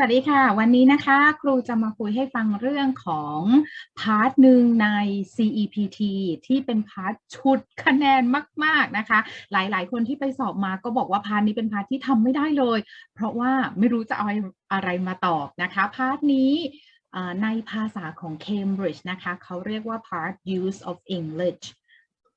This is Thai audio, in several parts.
วัสดีค่ะ วันนี้นะคะ ครูจะมาคุยให้ฟังเรื่องของพาร์ทหนึ่งใน CEPT ที่เป็นพาร์ทชุดคะแนนมาก ๆนะคะ หลายๆ คนที่ไปสอบมาก็บอกว่าพาร์ทนี้เป็นพาร์ทที่ทำไม่ได้เลย เพราะว่าไม่รู้จะเอาอะไรมาตอบนะคะพาร์ทนี้ในภาษาของ Cambridge นะคะเขาเรียกว่า part use of English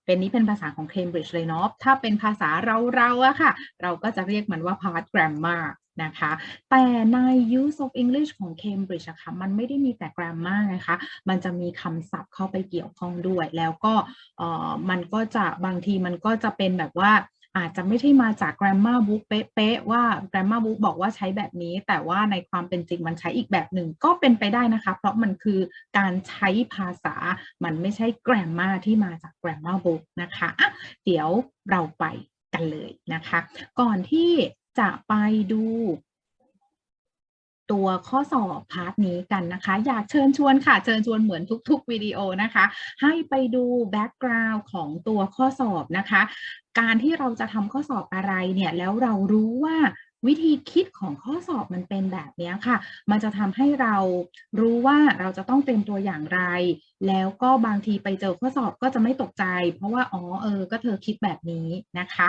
เป็นนี้เป็นภาษาของ Cambridge เลยเนาะถ้าเป็นภาษาเราเราอะค่ะ เราก็จะเรียกมันว่า part grammar นะคะ แต่ใน use of English ของ Cambridge ะค่ะมันไม่ได้มีแต่ grammar นะคะ มันจะมีคำศัพท์เข้าไปเกี่ยวข้องด้วย แล้วก็เอ่อมันก็จะบางทีมันก็จะเป็นแบบว่าอาจจะไม่ใช่มาจาก grammar book เป๊ะๆว่า grammar book บอกว่าใช้แบบนี้ แต่ว่าในความเป็นจริงมันใช้อีกแบบหนึ่งก็เป็นไปได้นะคะ เพราะมันคือการใช้ภาษา มันไม่ใช่ grammar ที่มาจาก grammar book นะคะะเดี๋ยวเราไปกันเลยนะคะ ก่อนที่ จะไปดู ตัวข้อสอบพาร์ทนี้กันนะคะ อยากเชิญชวนค่ะ เชิญชวนเหมือนทุก ๆ วิดีโอนะคะ ให้ไปดูแบ็กกราวด์ของตัวข้อสอบนะคะ การที่เราจะทำข้อสอบอะไรเนี่ย แล้วเรารู้ว่าวิธีคิดของข้อสอบมันเป็นแบบนี้ค่ะ มันจะทำให้เรารู้ว่าเราจะต้องเตรียมตัวอย่างไร แล้วก็บางทีไปเจอข้อสอบก็จะไม่ตกใจ เพราะว่า อ๋อ เออ ก็เธอคิดแบบนี้นะคะ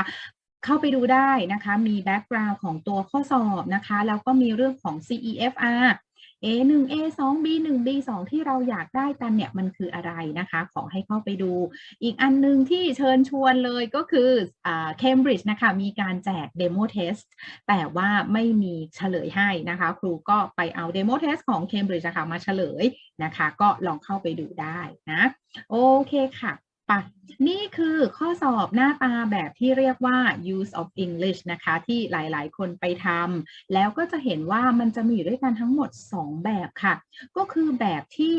เข้าไปดูได้นะคะ มีแบ็กกราวด์ของตัวข้อสอบนะคะ แล้วก็มีเรื่องของ CEFR A1 A2 B1 B2 ที่เราอยากได้กันเนี่ยมันคืออะไรนะคะ ขอให้เข้าไปดู อีกอันหนึงที่เชิญชวนเลยก็คืออ่า Cambridge นะคะ มีการแจก Demo Test แต่ว่าไม่มีเฉลยให้นะคะ ครูก็ไปเอา Demo Test ของ Cambridge นะคะมาเฉลยนะคะ ก็ลองเข้าไปดูได้นะ โอเคค่ะ ปะนี่คือข้อสอบหน้าตาแบบที่เรียกว่า use of English นะคะ ที่หลายๆ คนไปทำแล้วก็จะเห็นว่ามันจะมีอยู่ด้วยกันทั้งหมด 2 แบบค่ะ ก็คือแบบที่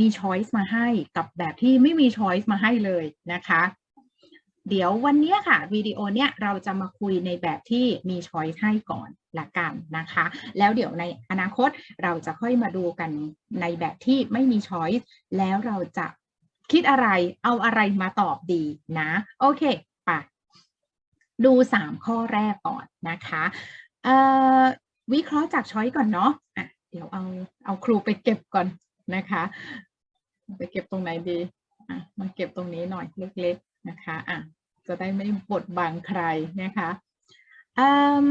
มี choice มาให้กับแบบที่ไม่มี choice มาให้เลยนะคะ เดี๋ยววันนี้ค่ะวิดีโอเนี้ยเราจะมาคุยในแบบที่มี choice ให้ก่อนละกันนะคะ แล้วเดี๋ยวในอนาคตเราจะค่อยมาดูกันในแบบที่ไม่มี choice แล้วเราจะ คิดอะไรเอาอะไรมาตอบดีนะ โอเคไปดู 3 ข้อแรกก่อนนะคะวิเคราะห์จากช้อยก่อนเนาะะเดี๋ยวเอาเอาครูไปเก็บก่อนนะคะ ไปเก็บตรงไหนดีอะมาเก็บตรงนี้หน่อยเล็กๆนะคะอะจะได้ไม่บดบังใครนะคะม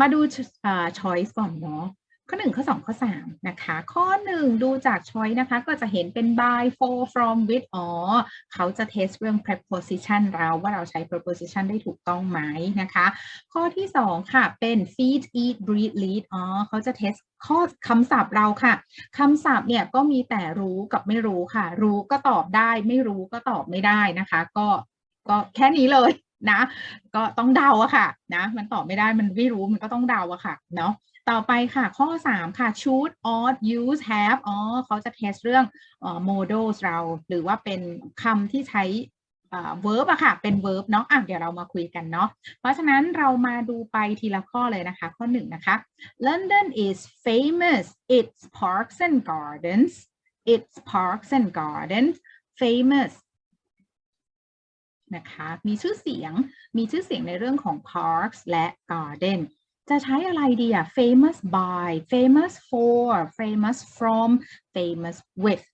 มาดูอ่า choice ก่อนเนาะ ข้อหนึ่งข้อสองข้อสามนะคะ ข้อหนึ่งดูจากช้อยนะคะ ก็จะเห็นเป็น by for from with อ๋อเขาจะ test เรื่อง preposition เราว่าเราใช้ preposition ได้ถูกต้องไหมนะคะ ข้อที่สองค่ะ เป็น feed eat breathe lead อ๋อเขาจะ test ข้อคำศัพท์เราค่ะคำศัพท์เนี่ยก็มีแต่รู้กับไม่รู้ค่ะ รู้ก็ตอบได้ ไม่รู้ก็ตอบไม่ได้นะคะ ก็ก็แค่นี้เลยนะ ก็ต้องเดาอะค่ะนะ มันตอบไม่ได้มันไม่รู้มันก็ต้องเดาอะค่ะเนาะ ต่อไปค่ะ ข้อ 3 ค่ะ should ought use have อ๋อเขาจะ test เรื่องเอ่อ modals เรา หรือว่าเป็นคำที่ใช้อ่า verb อะค่ะ เป็น verb เนาะอะเดี๋ยวเรามาคุยกันเนาะเพราะฉะนั้นเรามาดูไปทีละข้อเลยนะคะ ข้อ 1 นะคะ London is famous its parks and gardens its parks and gardens famous นะคะ มีชื่อเสียง มีชื่อเสียงในเรื่องของ parks และ garden จะใช้อะไรดีอะ famous by famous for famous from famous with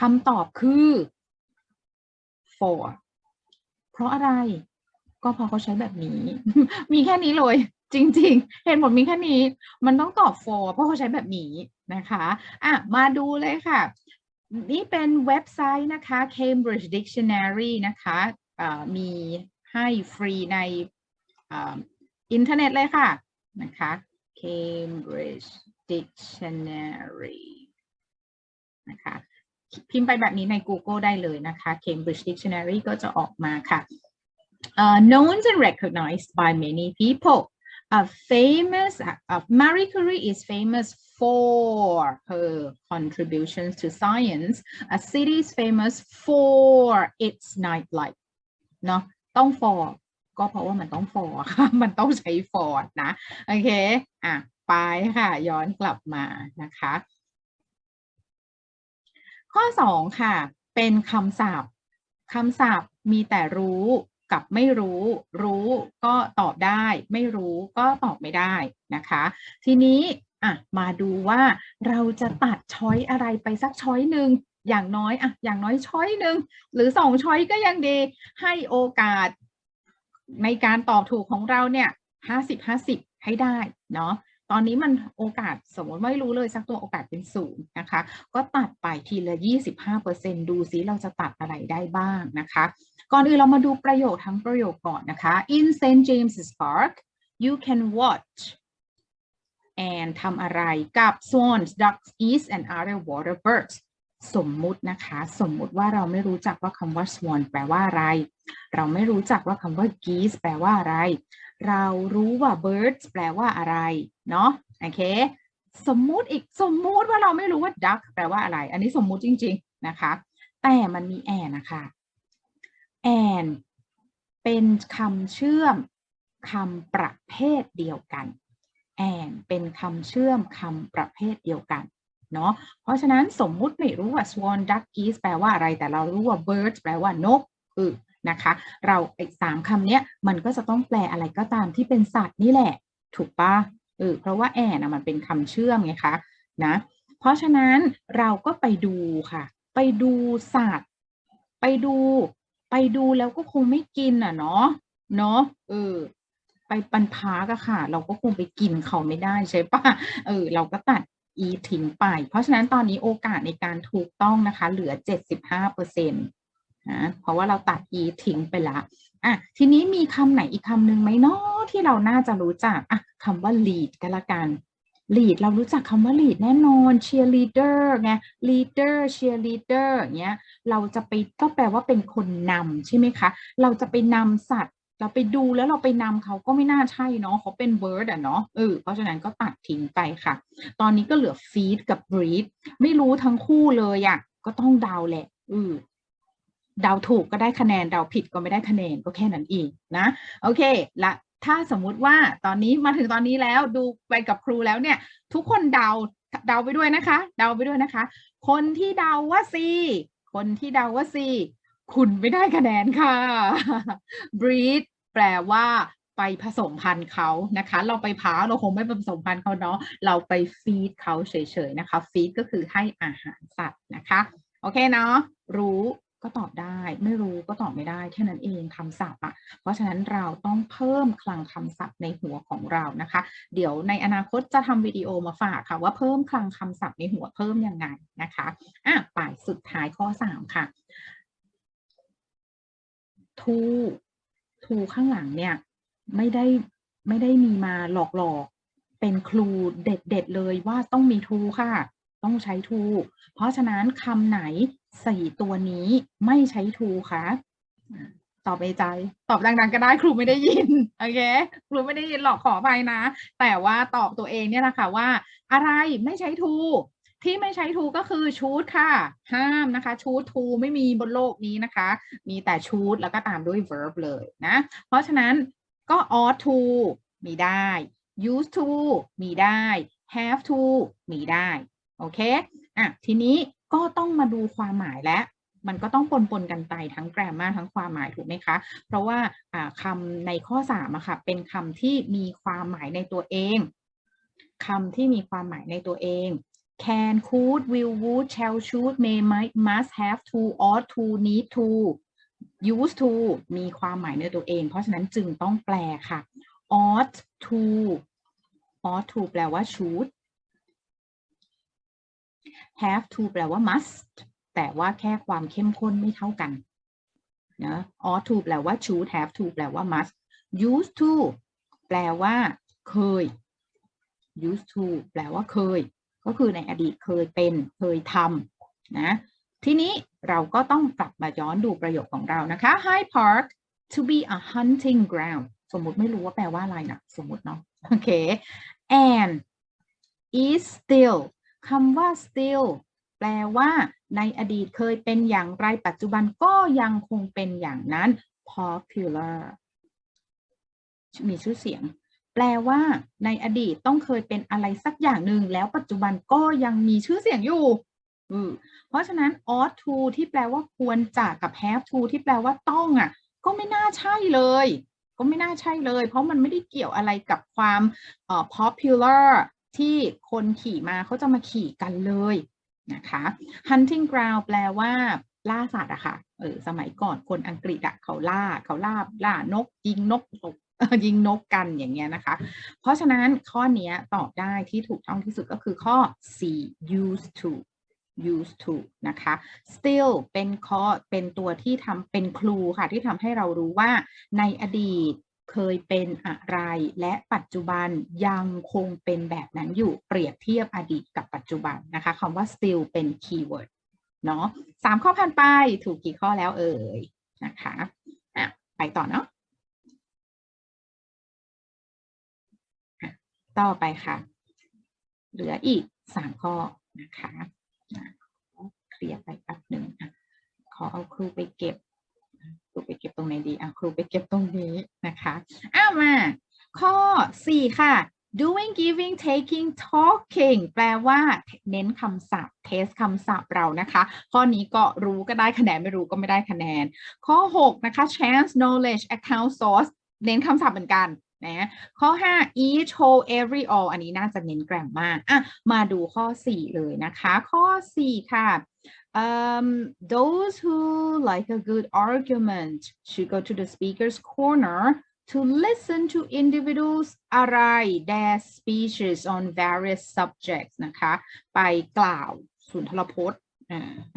คำตอบคือ for เพราะอะไร ก็เพราะเขาใช้แบบนี้ มีแค่นี้เลย จริง ๆ เห็นผลมีแค่นี้ มันต้องตอบ for เพราะเขาใช้แบบนี้นะคะอะมาดูเลยค่ะ นี่เป็นเว็บไซต์นะคะ Cambridge Dictionary นะคะมีให้ฟรีใน อินเทอร์เน็ตเลยค่ะนะคะ Cambridge Dictionary นะคะพิมพ์ไปแบบนี้ใน Google ได้เลยนะคะ Cambridge Dictionary ก็จะออกมาค่ะ uh, known and recognized by many people a famous uh, Marie Curie is famous for her contributions to science a city is famous for its nightlife เนาะต้อง for ก็เพราะว่ามันต้อง for ค่ะ มันต้องใช้ for นะ โอเค อะ ไปค่ะ ย้อนกลับมานะคะ ข้อ 2 ค่ะ เป็นคำศัพท์คำศัพท์มีแต่รู้กับไม่รู้ รู้ก็ตอบได้ ไม่รู้ก็ตอบไม่ได้นะคะ ทีนี้อะมาดูว่าเราจะตัดช้อยอะไรไปสักช้อยหนึ่งอย่างน้อยอะอย่างน้อยช้อยหนึ่งหรือสองช้อยก็ยังดีให้โอกาส ในการตอบถูกของเราเนี่ยห้าสิบห้าสิบให้ได้เนาะตอนนี้มันโอกาสสมมติไม่รู้เลยสักตัวโอกาสเป็นศูนย์นะคะ ก็ตัดไปทีละ 25%ดูซิเราจะตัดอะไรได้บ้างนะคะ ก่อนอื่นเรามาดูประโยคทั้งประโยคก่อนนะคะ in St. James's Park you can watch and ทำอะไรกับ swans ducks geese and other water birds สมมุตินะคะ สมมุติว่าเราไม่รู้จักว่าคำว่า swan แปลว่าอะไร เราไม่รู้จักว่าคำว่า geese แปลว่าอะไร เรารู้ว่า birds แปลว่าอะไร เนาะโอเค สมมุติอีกสมมุติว่าเราไม่รู้ว่า duck แปลว่าอะไร อันนี้สมมุติจริง ๆ นะคะ แต่มันมี and นะคะ and เป็นคำเชื่อมคำประเภทเดียวกัน and เป็นคำเชื่อมคำประเภทเดียวกัน เนาะเพราะฉะนั้นสมมุติไม่รู้ว่า swan duck geese แปลว่าอะไร แต่เรารู้ว่า birds แปลว่านกอือนะคะ เราไอ้สามคำเนี้ยมันก็จะต้องแปลอะไรก็ตามที่เป็นสัตว์นี่แหละ ถูกปะเออเพราะว่าแอนนะมันเป็นคำเชื่อมไงคะนะเพราะฉะนั้นเราก็ไปดูค่ะ ไปดูสัตว์ ไปดูไปดูแล้วก็คงไม่กินอะเนาะเนาะเออไปปันพากอะค่ะ เราก็คงไปกินเขาไม่ได้ใช่ปะเออ เราก็ตัด อีทิ้งไป เพราะฉะนั้นตอนนี้โอกาสในการถูกต้องนะคะ เหลือ 75เปอร์เซ็นต์นะเพราะว่าเราตัด e ทิ้งไปละอะทีนี้มีคำไหนอีกคำหนึ่งไหมเนาะที่เราน่าจะรู้จักอะคำว่า lead ก็แล้วกัน lead เรารู้จักคำว่า lead แน่นอน cheerleader ไง leader cheerleader เงี้ยเราจะไปก็แปลว่าเป็นคนนำใช่ไหมคะ เราจะไปนำสัตว์ เราไปดูแล้วเราไปนำเขาก็ไม่น่าใช่เนาะเขาเป็น bird อะเนาะเออเพราะฉะนั้นก็ตัดทิ้งไปค่ะ ตอนนี้ก็เหลือ feed กับ breed ไม่รู้ทั้งคู่เลยอะก็ต้องเดาแหละอือเดาถูกก็ได้คะแนนเดาผิดก็ไม่ได้คะแนนก็แค่นั้นเองนะโอเคละถ้าสมมุติว่าตอนนี้มาถึงตอนนี้แล้วดูไปกับครูแล้วเนี่ย ทุกคนเดาเดาไปด้วยนะคะ เดาไปด้วยนะคะ คนที่เดาว่า C คนที่เดาว่า C คุณไม่ได้คะแนนค่ะ breed แปลว่าไปผสมพันธุ์เขานะคะ เราไปพาเราคงไม่ผสมพันธุ์เขาเนาะเราไปฟีดเขาเฉยๆนะคะฟีดก็คือให้อาหารสัตว์นะคะ โอเคเนาะรู้ก็ตอบได้ ไม่รู้ก็ตอบไม่ได้แค่นั้นเองคำศัพท์อะ เพราะฉะนั้นเราต้องเพิ่มคลังคำศัพท์ในหัวของเรานะคะ เดี๋ยวในอนาคตจะทำวิดีโอมาฝากค่ะ ว่าเพิ่มคลังคำศัพท์ในหัวเพิ่มยังไงนะคะอะป่ายสุดท้ายข้อสามค่ะทู ทูข้างหลังเนี่ยไม่ได้ไม่ได้มีมาหลอกหลอกๆเป็นครูเด็ดๆเลยว่าต้องมีทูค่ะ ต้องใช้ทู เพราะฉะนั้นคำไหนสี่ตัวนี้ไม่ใช้ทูคะอะตอบในใจ ตอบดังๆก็ได้ครูไม่ได้ยินโอเคครูไม่ได้ยินหรอกขอไปนะ แต่ว่าตอบตัวเองเนี่ยแหละค่ะว่า อะไรไม่ใช้ทู ที่ไม่ใช้ทูก็คือชูดค่ะ ห้ามนะคะชูดทูไม่มีบนโลกนี้นะคะ มีแต่ชูดแล้วก็ตามด้วย verb เลยนะ เพราะฉะนั้นก็ ought to มีได้ used to มีได้ have to มีได้ โอเค อะ ทีนี้ก็ต้องมาดูความหมายแล้วมันก็ต้องปนปนกันไปทั้งแกรมมาทั้งความหมายถูกไหมคะ เพราะว่าอ่าคำในข้อ3อะค่ะ เป็นคำที่มีความหมายในตัวเองคำที่มีความหมายในตัวเอง can could will would shall should may might must have to ought to need to used to มีความหมายในตัวเอง เพราะฉะนั้นจึงต้องแปลค่ะ ought to ought to แปลว่า should have to แปลว่า must แต่ว่าแค่ความเข้มข้นไม่เท่ากันนะ ought to แปลว่า should have to แปลว่า must used to แปลว่า เคย used to แปลว่าเคย ก็คือในอดีตเคยเป็นเคยทำนะทีนี้เราก็ต้องกลับมาย้อนดูประโยคของเรานะคะ Hyde Park to be a hunting ground สมมติไม่รู้ว่าแปลว่าอะไรนะสมมติเนาะโอเค and is still คำว่า still แปลว่าในอดีตเคยเป็นอย่างไรปัจจุบันก็ยังคงเป็นอย่างนั้น popular มีชื่อเสียง แปลว่าในอดีตต้องเคยเป็นอะไรสักอย่างหนึ่งแล้วปัจจุบันก็ยังมีชื่อเสียงอยู่อืเพราะฉะนั้น ought to ที่แปลว่าควรจะกับ have to ที่แปลว่าต้องอะ ก็ไม่น่าใช่เลย ก็ไม่น่าใช่เลย เพราะมันไม่ได้เกี่ยวอะไรกับความเอ่อ popular ที่คนขี่มาเขาจะมาขี่กันเลยนะคะ hunting ground แปลว่าล่าสัตว์อะค่ะ เออ สมัยก่อนคนอังกฤษอะเขาล่า เขาล่า ล่านก ยิงนกตก ยิงนกกันอย่างเงี้ยนะคะ เพราะฉะนั้นข้อนี้ตอบได้ที่ถูกต้องที่สุดก็คือข้อ C used to used to นะคะ still เป็นข้อเป็นตัวที่ทำเป็นครูค่ะที่ทำให้เรารู้ว่าในอดีตเคยเป็นอะไร และปัจจุบันยังคงเป็นแบบนั้นอยู่เปรียบเทียบอดีตกับปัจจุบันนะคะคำว่า still เป็นคีย์เวิร์ดเนาะสามข้อผ่านไปถูกกี่ข้อแล้วเอ่ยนะคะอะไปต่อเนาะ ต่อไปค่ะ เหลืออีกสามข้อนะคะเคลียร์ไปแป๊บหนึ่งขอเอาครูไปเก็บ ครูไปเก็บตรงไหนดีอะครูไปเก็บตรงนี้นะคะอ้าวมา ข้อ4ค่ะ doing giving taking talking แปลว่าเน้นคำศัพท์ เทสคำศัพท์เรานะคะ ข้อนี้ก็รู้ก็ได้คะแนนไม่รู้ก็ไม่ได้คะแนน ข้อ 6 นะคะ chance knowledge account source เน้นคำศัพท์เหมือนกัน นะข้อ 5 each whole every all อันนี้น่าจะเน้นแกรมมากอะมาดูข้อ 4 เลยนะคะ ข้อ 4 ค่ะ Um, those who like a good argument should go to the speaker's corner to listen to individuals อะไร their speeches on various subjects นะคะ ไปกล่าวสุนทรพจน์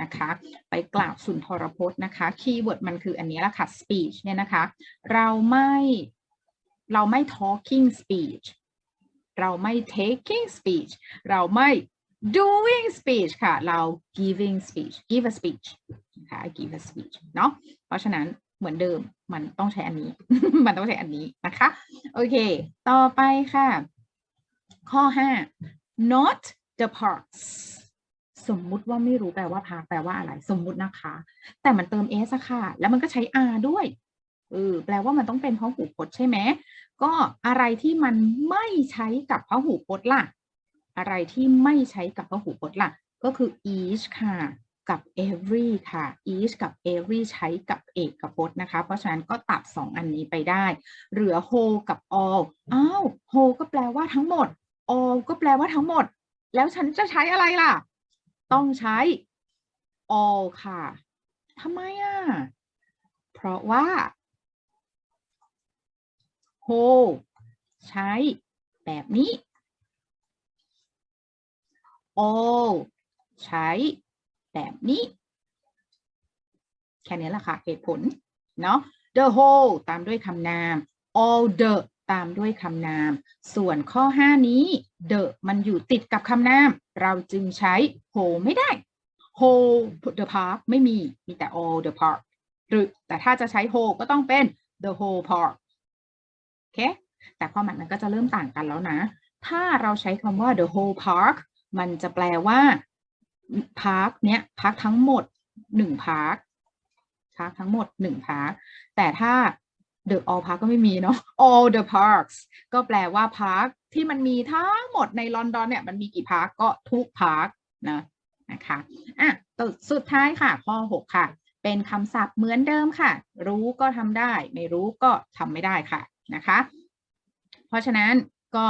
นะคะไปกล่าวสุนทรพจน์นะคะคีย์เวิร์ดมันคืออันนี้แหละค่ะ speech เนี่ยนะคะ เราไม่ เราไม่ talking speech เราไม่ taking speech เราไม่ doing speech ค่ะ เรา giving speech give a speech นะคะ give a speech เนาะเพราะฉะนั้นเหมือนเดิมมันต้องใช้อันนี้ มันต้องใช้อันนี้นะคะ โอเค ต่อไปค่ะ ข้อ 5 not the parks สมมุติว่าไม่รู้แปลว่า park แปลว่าอะไร สมมุตินะคะ แต่มันเติม s ค่ะ แล้วมันก็ใช้ r ด้วยเออแปลว่ามันต้องเป็นพหูพจน์ใช่ไหม ก็อะไรที่มันไม่ใช้กับพหูพจน์ล่ะ อะไรที่ไม่ใช้กับพหูพจน์ล่ะ ก็คือ each ค่ะ กับ every ค่ะ each กับ every ใช้กับเอกพจน์นะคะ เพราะฉะนั้นก็ตัด 2 อันนี้ไปได้ เหลือ whole กับ all อ้าว whole ก็แปลว่าทั้งหมด all ก็แปลว่าทั้งหมด แล้วฉันจะใช้อะไรล่ะ ต้องใช้ all ค่ะทำไมอะ เพราะว่า whole ใช้ แบบนี้ all ใช้ แบบนี้ แค่นี้แหละค่ะเหตุผล เนาะ the whole ตามด้วยคำนาม all the ตามด้วยคำนาม ส่วนข้อ 5 นี้ the มันอยู่ติดกับคำนาม เราจึงใช้ whole ไม่ได้ whole the park ไม่มี มีแต่ all the park หรือแต่ถ้าจะใช้ whole ก็ต้องเป็น the whole park เค แต่ความหมายมันก็จะเริ่มต่างกันแล้วนะ ถ้าเราใช้คำว่า the whole park มันจะแปลว่าพาร์คเนี้ยพาร์คทั้งหมดหนึ่งพาร์คพาร์คทั้งหมดหนึ่งพาร์คแต่ถ้า the all park ก็ไม่มีเนาะ all the parks ก็แปลว่าพาร์คที่มันมีทั้งหมดในลอนดอนเนี่ยมันมีกี่พาร์คก็ทุกพาร์คนะนะคะอะตัวสุดท้ายค่ะ ข้อ 6 ค่ะ เป็นคำศัพท์เหมือนเดิมค่ะ รู้ก็ทำได้ ไม่รู้ก็ทำไม่ได้ค่ะ นะคะ เพราะฉะนั้นก็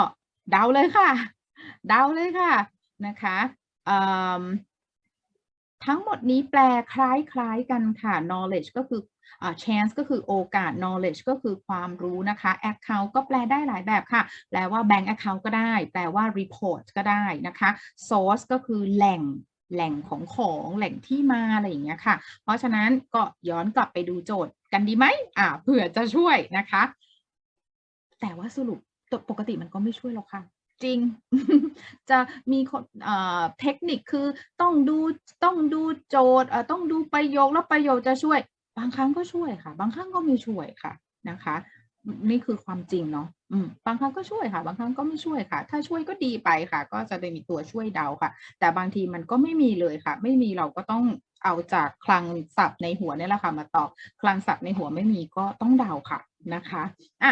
เดาเลยค่ะ เดาเลยค่ะนะคะทั้งหมดนี้แปลคล้ายๆกันค่ะ knowledge ก็คืออ chance ก็คือโอกาส knowledge ก็คือความรู้นะคะ account ก็แปลได้หลายแบบค่ะ แปลว่า bank account ก็ได้ แปลว่า report ก็ได้นะคะ source ก็คือแหล่งแหล่งของของแหล่งที่มาอะไรอย่างเงี้ยค่ะ เพราะฉะนั้นก็ย้อนกลับไปดูโจทย์กันดีไหมอ่าเผื่อจะช่วยนะคะ แต่ว่าสรุปปกติมันก็ไม่ช่วยหรอกค่ะ จริง จะมีคนเทคนิคคือต้องดูต้องดูโจทย์ต้องดูประโยคแล้วประโยคจะช่วย บางครั้งก็ช่วยค่ะ บางครั้งก็ไม่ช่วยค่ะนะคะ นี่คือความจริงเนาะอืมบางครั้งก็ช่วยค่ะ บางครั้งก็ไม่ช่วยค่ะ ถ้าช่วยก็ดีไปค่ะ ก็จะได้มีตัวช่วยเดาค่ะ แต่บางทีมันก็ไม่มีเลยค่ะ ไม่มีเราก็ต้องเอาจากคลังศัพท์ในหัวนี่แหละค่ะมาตอบคลังศัพท์ในหัวไม่มีก็ต้องเดาค่ะ นะคะอะ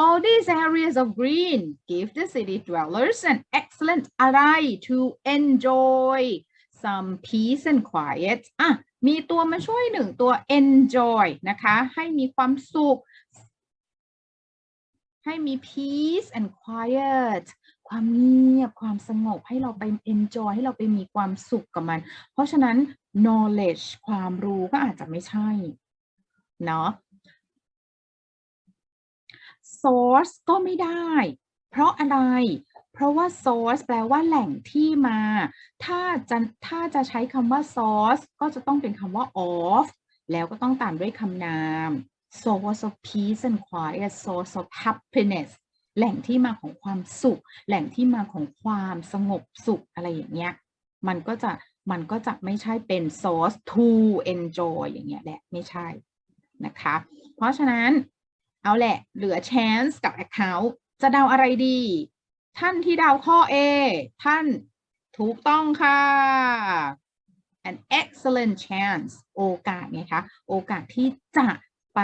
all these areas of green give the city dwellers an excellent อะไร to enjoy some peace and quiet อะมีตัวมาช่วยหนึ่งตัว enjoy นะคะ ให้มีความสุข ให้มี peace and quiet ความเงียบความสงบให้เราไป enjoy ให้เราไปมีความสุขกับมัน เพราะฉะนั้น knowledge ความรู้ก็อาจจะไม่ใช่ เนาะ source ก็ไม่ได้ เพราะอะไร เพราะว่า source แปลว่าแหล่งที่มา ถ้าจะถ้าจะใช้คำว่า source ก็จะต้องเป็นคำว่า of แล้วก็ต้องตามด้วยคำนาม source of peace and quiet source of happiness แหล่งที่มาของความสุข แหล่งที่มาของความสงบสุขอะไรอย่างเงี้ย มันก็จะมันก็จะไม่ใช่เป็น source to enjoy อย่างเงี้ยแหละ ไม่ใช่นะคะ เพราะฉะนั้น เอาแหละ เหลือ chance กับ account จะเดาอะไรดี ท่านที่เดาข้อ A ท่านถูกต้องค่ะ an excellent chance โอกาสไงคะ โอกาสที่จะไป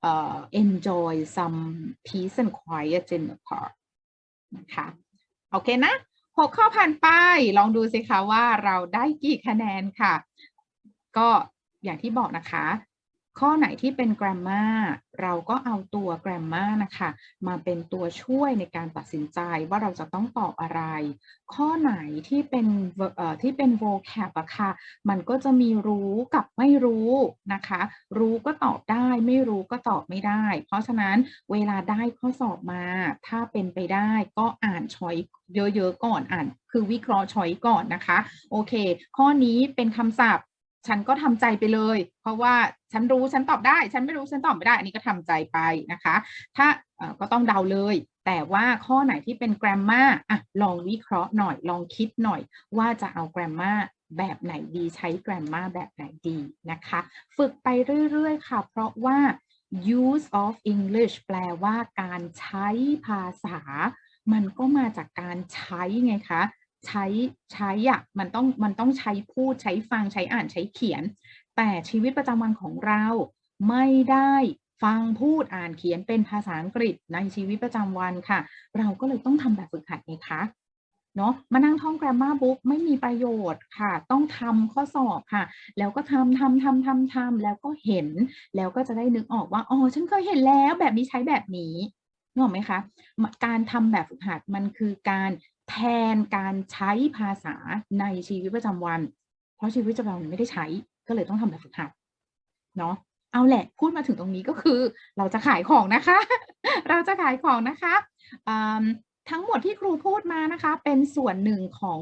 เอ่อ enjoy some peace and quiet in the park นะคะ โอเคนะหกข้อผ่านไป ลองดูสิคะว่าเราได้กี่คะแนนค่ะ ก็อย่างที่บอกนะคะ ข้อไหนที่เป็น grammar เราก็เอาตัว grammar นะคะ มาเป็นตัวช่วยในการตัดสินใจว่าเราจะต้องตอบอะไร ข้อไหนที่เป็นที่เป็น vocab อะค่ะ มันก็จะมีรู้กับไม่รู้นะคะ รู้ก็ตอบได้ ไม่รู้ก็ตอบไม่ได้ เพราะฉะนั้นเวลาได้ข้อสอบมา ถ้าเป็นไปได้ก็อ่านช้อยเยอะๆก่อนอ่าน คือวิเคราะห์ช้อยก่อนนะคะ โอเค ข้อนี้เป็นคำศัพท์ ฉันก็ทำใจไปเลย เพราะว่าฉันรู้ฉันตอบได้ ฉันไม่รู้ฉันตอบไม่ได้ อันนี้ก็ทำใจไปนะคะ ถ้าก็ต้องเดาเลย แต่ว่าข้อไหนที่เป็น grammar อะลองวิเคราะห์หน่อย ลองคิดหน่อย ว่าจะเอา grammar แบบไหนดีใช้ grammar แบบไหนดีนะคะ ฝึกไปเรื่อยๆ ค่ะ เพราะว่า use of English แปลว่าการใช้ภาษา มันก็มาจากการใช้ไงคะ ใช้ใช้อะมันต้องมันต้องใช้พูดใช้ฟังใช้อ่านใช้เขียน แต่ชีวิตประจำวันของเราไม่ได้ฟังพูดอ่านเขียนเป็นภาษาอังกฤษในชีวิตประจำวันค่ะ เราก็เลยต้องทำแบบฝึกหัดไงคะเนาะมานั่งท่อง grammar book ไม่มีประโยชน์ค่ะ ต้องทำข้อสอบค่ะ แล้วก็ทำทำทำทำทำแล้วก็เห็น แล้วก็จะได้นึกออกว่า อ๋อ ฉันเคยเห็นแล้วแบบนี้ใช้แบบนี้นึกออกไหมคะมะการทำแบบฝึกหัดมันคือการ แทนการใช้ภาษาในชีวิตประจำวัน เพราะชีวิตประจำวันไม่ได้ใช้ ก็เลยต้องทำแบบฝึกหัดเนาะเอาแหละพูดมาถึงตรงนี้ก็คือ เราจะขายของนะคะ เราจะขายของนะคะทั้งหมดที่ครูพูดมานะคะ เป็นส่วนหนึ่งของ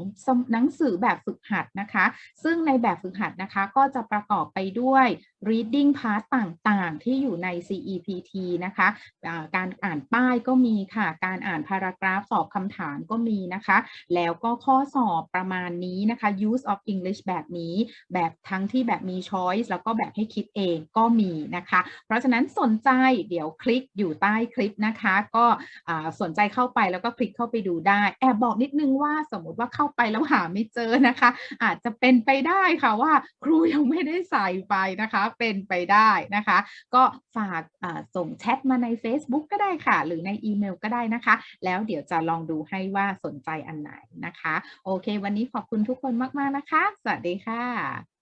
หนังสือแบบฝึกหัดนะคะ ซึ่งในแบบฝึกหัดนะคะ ก็จะประกอบไปด้วย reading part ต่างๆ ที่อยู่ใน CEPT นะคะอ่าการอ่านป้ายก็มีค่ะ การอ่านพารากราฟสอบคำถามก็มีนะคะ แล้วก็ข้อสอบประมาณนี้นะคะ use of English แบบนี้ แบบทั้งที่แบบมี choice แล้วก็แบบให้คิดเองก็มีนะคะ เพราะฉะนั้นสนใจเดี๋ยวคลิกอยู่ใต้คลิปนะคะ ก็สนใจเข้าไปแล้วก็คลิกเข้าไปดูได้ แอบบอกนิดนึงว่าสมมติว่าเข้าไปแล้วหาไม่เจอนะคะ อาจจะเป็นไปได้ค่ะว่าครูยังไม่ได้ใส่ไปนะคะเป็นไปได้นะคะ ก็ฝากส่งแชทมาใน Facebook ก็ได้ค่ะ หรือในอีเมลก็ได้นะคะ แล้วเดี๋ยวจะลองดูให้ว่าสนใจอันไหนนะคะ โอเค วันนี้ขอบคุณทุกคนมาก ๆ นะคะ สวัสดีค่ะ